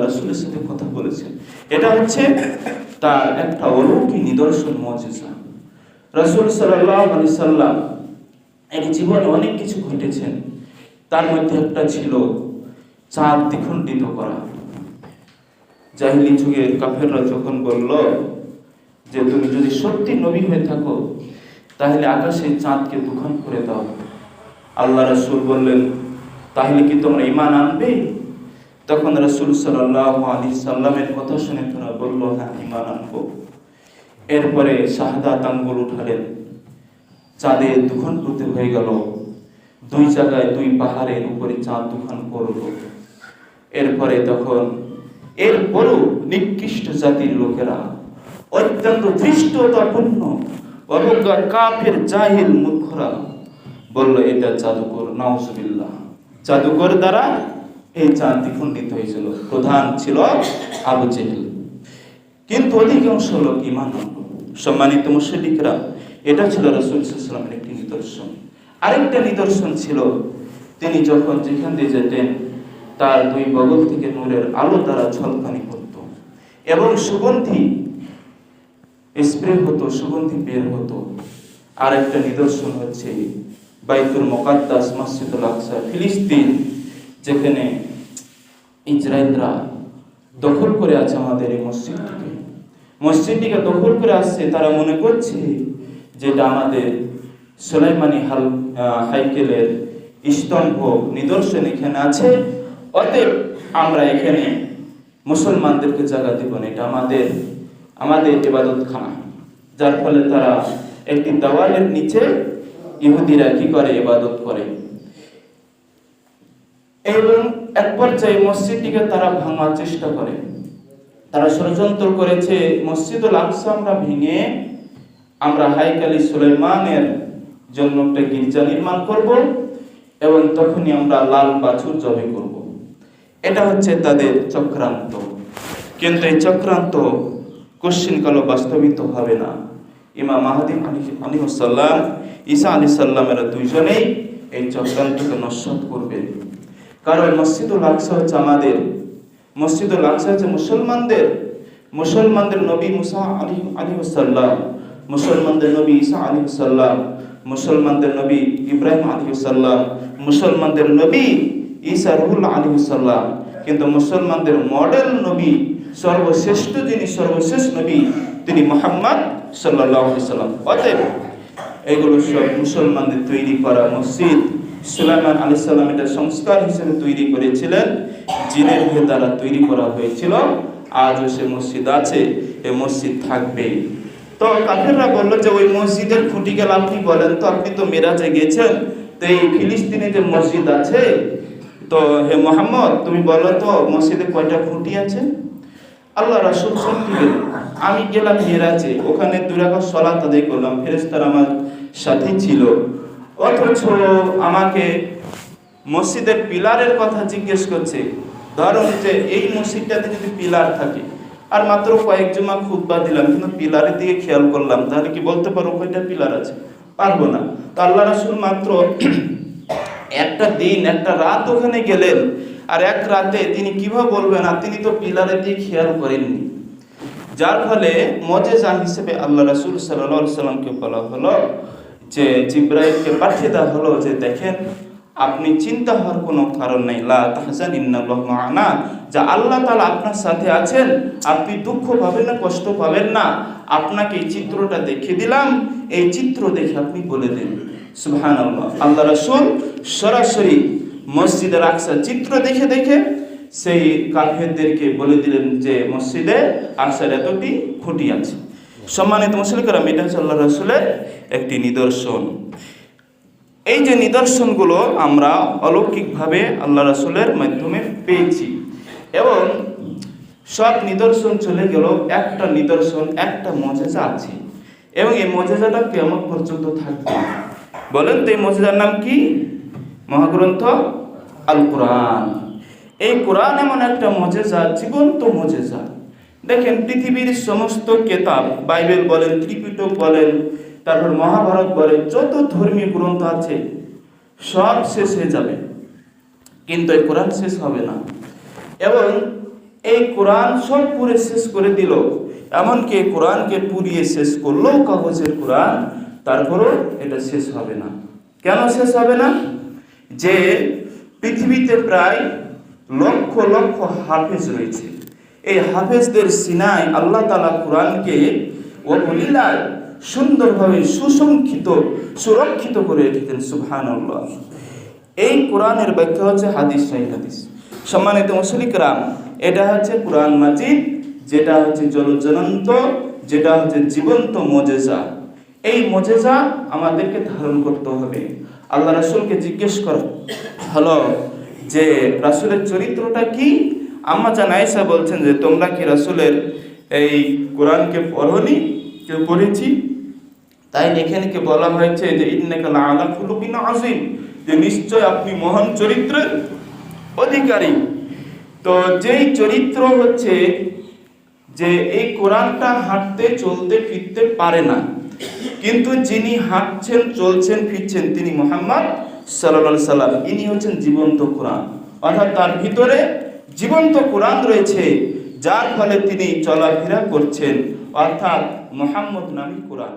রাসূলের সাথে কথা বলেছেন। এটা হচ্ছে তার একটা অলৌকিক নিদর্শন মজেজা। রাসূল সাল্লাল্লাহু আলাইহি সাল্লাম এই জীবনে অনেক কিছু ঘটেছেন। তার মধ্যে একটা ছিল চাঁদ দ্বিখণ্ডিত করা। জাহিলি যুগের কাফেররা যখন বলল যে, তুমি যদি সত্যি নবী হয়ে থাকো, তাহলে আকাশে চাঁদকে দুখান করে দাও। আল্লাহ রাসূল বললেন, তাহলে কি তোমরা ইমান আনবে? তখন রাসূল আলাইহি সাল্লামের কথা শুনে তারা বলল হ্যাঁ ঈমান আনব। এরপরে শাহাদাত আঙ্গুল উঠালেন। চাঁদে দুখান করতে হয়ে গেল। দুই জায়গায় দুই পাহাড়ের উপরে চাঁদ দুখান পড়ল। এরপরে তখন এরপরও নিকৃষ্ট জাতির লোকেরা, অত্যন্ত ধৃষ্টতাপূর্ণ অবজ্ঞা কাফের, জাহিল মূর্খরা বলল, এটা জাদুকর, নাউজুবিল্লাহ। জাদুকর দ্বারা এই চাঁদ দ্বিখণ্ডিত হয়েছিল। প্রধান ছিল আবু জেহেল। কিন্তু অধিকাংশ লোক ইমান সম্মানিত মুসলিকরা এটা ছিল রসুল সাল্লামের একটি নিদর্শন। আরেকটা নিদর্শন ছিল, তিনি যখন যেখান দিয়ে যেতেন, তার দুই বগল থেকে নূরের আলো দ্বারা ঝলকানি করত। এবং সুগন্ধি স্প্রে হতো, সুগন্ধি বের হতো। আর একটা নিদর্শন হচ্ছে বাইতুল মোকাদ্দাস, মসজিদুল আকসা, ফিলিস্তিন, যেখানে ইসরায়েলরা দখল করে আছে আমাদের এই মসজিদটিকে। মসজিদটিকে দখল করে আসছে, তারা মনে করছে যেটা আমাদের সোলাইমানি হাল হাইকেলের স্তম্ভ নিদর্শন এখানে আছে। অতএব আমরা এখানে মুসলমানদেরকে জায়গা দেব না, এটা আমাদের আমাদের ইবাদতখানা। যার ফলে তারা একটি দেওয়ালের নিচে ইহুদিরা কি করে? ইবাদত করে। এবং এক পর্যায়ে মসজিদটিকে তারা ভাঙার চেষ্টা করে। তারা ষড়যন্ত্র করেছে, মসজিদুল আকসা আমরা ভেঙে আমরা হাইকালি সুলাইমানের জন্য একটা গির্জা নির্মাণ করব এবং তখনই আমরা লাল বাছুর জবে করব। এটা হচ্ছে তাদের চক্রান্ত। কিন্তু এই চক্রান্ত কোশ্চিন কালো বাস্তবিত হবে না। ইমা মাহাদিম আলিহাসাল্লাম ঈসা আলি সাল্লামেরা দুইজনেই এই চক্রান্তকে নস্বাত করবে। কারণ মসজিদুল আকসা হচ্ছে আমাদের, মসজিদুল আকসা হচ্ছে মুসলমানদের মুসলমানদের নবী মুসা আলী আলিহাসাল্লাম মুসলমানদের নবী ঈসা আলিহাসাল্লাম মুসলমানদের নবী ইব্রাহিম আলিহাসাল্লাম মুসলমানদের নবী ঈসা রুহুল্লাহ আলিহাসাল্লাম কিন্তু মুসলমানদের মডেল নবী, সর্বশ্রেষ্ঠ যিনি, সর্বশেষ নবী, তিনি মোহাম্মদ সাল্লাহ সাল্লাম। অতএব এগুলো সব মুসলমানদের তৈরি করা মসজিদ। সুলাইমান আলি সাল্লাম এটা সংস্কার হিসেবে তৈরি করেছিলেন, জিনের দ্বারা তৈরি করা হয়েছিল। আজও সে মসজিদ আছে এই মসজিদ থাকবে। তো কাফেররা বলল যে ওই মসজিদের খুঁটি গেল আপনি বলেন? তো আপনি তো মেরাজে গেছেন, তো এই ফিলিস্তিনে যে মসজিদ আছে, তো হে মোহাম্মদ, তুমি বলো তো মসজিদে কয়টা খুঁটি আছে? আল্লাহ রাসুল সত্যি আমি গেলাম মেরাজে, ওখানে দুরাকা সলাত আদায় করলাম ফেরেস্তার আমার সাথে ছিল। অথচ আমাকে মসজিদের পিলারের কথা জিজ্ঞেস করছে। ধরুন যে এই মসজিদটাতে যদি পিলার থাকে। আর মাত্র কয়েক জমা খুতবা দিলাম, কিন্তু পিলারের দিকে খেয়াল করলাম, তাহলে কি বলতে পারো কয়টা পিলার আছে? পারব না। তো আল্লাহ রাসুল মাত্র একটা দিন, একটা রাত ওখানে গেলেন। আর এক রাতে তিনি কীভাবে বলবেন, আর তিনি তো পিলারের দিকে খেয়াল করেননি। যার ফলে মজেজা হিসেবে আল্লাহ রাসুল সাল্লাহ সাল্লামকে বলা হলো যে জিব্রাইলকে পাঠিয়ে দেওয়া হলো যে দেখেন, আপনি চিন্তা হওয়ার কোনো কারণ নেই, লা তাহজান, ইন্নাল্লাহ মা'ানা। যা আল্লাহ তালা আপনার সাথে আছেন, আপনি দুঃখ পাবেন না, কষ্ট পাবেন না। আপনাকে এই চিত্রটা দেখে দিলাম, এই চিত্র দেখে আপনি বলে দেন। সুবহানাল্লাহ। আল্লাহ রসুল সরাসরি মসজিদের আকসা চিত্র দেখে দেখে সেই কাফেরদেরকে বলে দিলেন যে মসজিদে আকসার এতটি খুঁটি আছে। সম্মানিত মুসলিকরা এটা হচ্ছে আল্লাহ রসুলের একটি নিদর্শন। এই যে নিদর্শনগুলো আমরা অলৌকিকভাবে আল্লাহ রসুলের মাধ্যমে পেয়েছি এবং সব নিদর্শন চলে গেল, একটা নিদর্শন, একটা মজেজা আছে। এবং এই মজেজাটা কেমন পর্যন্ত থাকবে। বলেন তো এই মজেজার নাম কি? মহাগ্রন্থ আল কোরআন এই কোরআন এমন একটা মজেজা, জীবন্ত মজেজা। দেখেন পৃথিবীর সমস্ত কেতাব, বাইবেল বলেন, ত্রিপিটক বলেন তারপর মহাভারত বলেন যত ধর্মীয় গ্রন্থ আছে, সব শেষ হয়ে যাবে। কিন্তু এই কোরআন শেষ হবে না। এবং এই কোরআন সব পুরে শেষ করে দিল। এমনকি কোরআনকে পুড়িয়ে শেষ করল কাগজের কোরআন, তারপরও এটা শেষ হবে না। কেন শেষ হবে না? যে পৃথিবীতে প্রায় লক্ষ লক্ষ হাফেজ রয়েছে। এই হাফেজদের সিনায় আল্লাহ তালা কোরআনকে ও অবলীলায় সুন্দরভাবে সুসংক্ষিত, সুরক্ষিত করে রেখেছেন সুবহান এই কোরআনের ব্যাখ্যা হচ্ছে হাদিস শাহী হাদিস। সম্মানিত মুসলিকরাম এটা হচ্ছে কোরআন মাজিদ, যেটা হচ্ছে জলজনন্ত, যেটা হচ্ছে জীবন্ত মজেজা। এই মজেজা আমাদেরকে ধারণ করতে হবে। আল্লাহ রাসূলকে জিজ্ঞেস কর, হলো যে রাসুলের চরিত্রটা কি? আম্মা জান আয়েশা বলছেন যে, তোমরা কি রাসুলের এই কোরআনকে পড়নি? কেউ পড়েছি? তাই এখানে বলা হয়েছে যে ইন্নাকা লাআলা খুলুকিন আযীম, যে নিশ্চয় আপনি মহান চরিত্রের অধিকারী। তো যেই চরিত্র হচ্ছে যে এই কোরআনটা হাঁটতে চলতে ফিরতে পারে না, কিন্তু যিনি হাঁটছেন, চলছেন, ফিরছেন তিনি মোহাম্মদ সাল্লাল্লাহু সাল্লাম। ইনি হচ্ছেন জীবন্ত কোরআন। অর্থাৎ তার ভিতরে জীবন্ত কোরআন রয়েছে, যার ফলে তিনি চলাফেরা করছেন। অর্থাৎ মোহাম্মদ নামী কোরআন।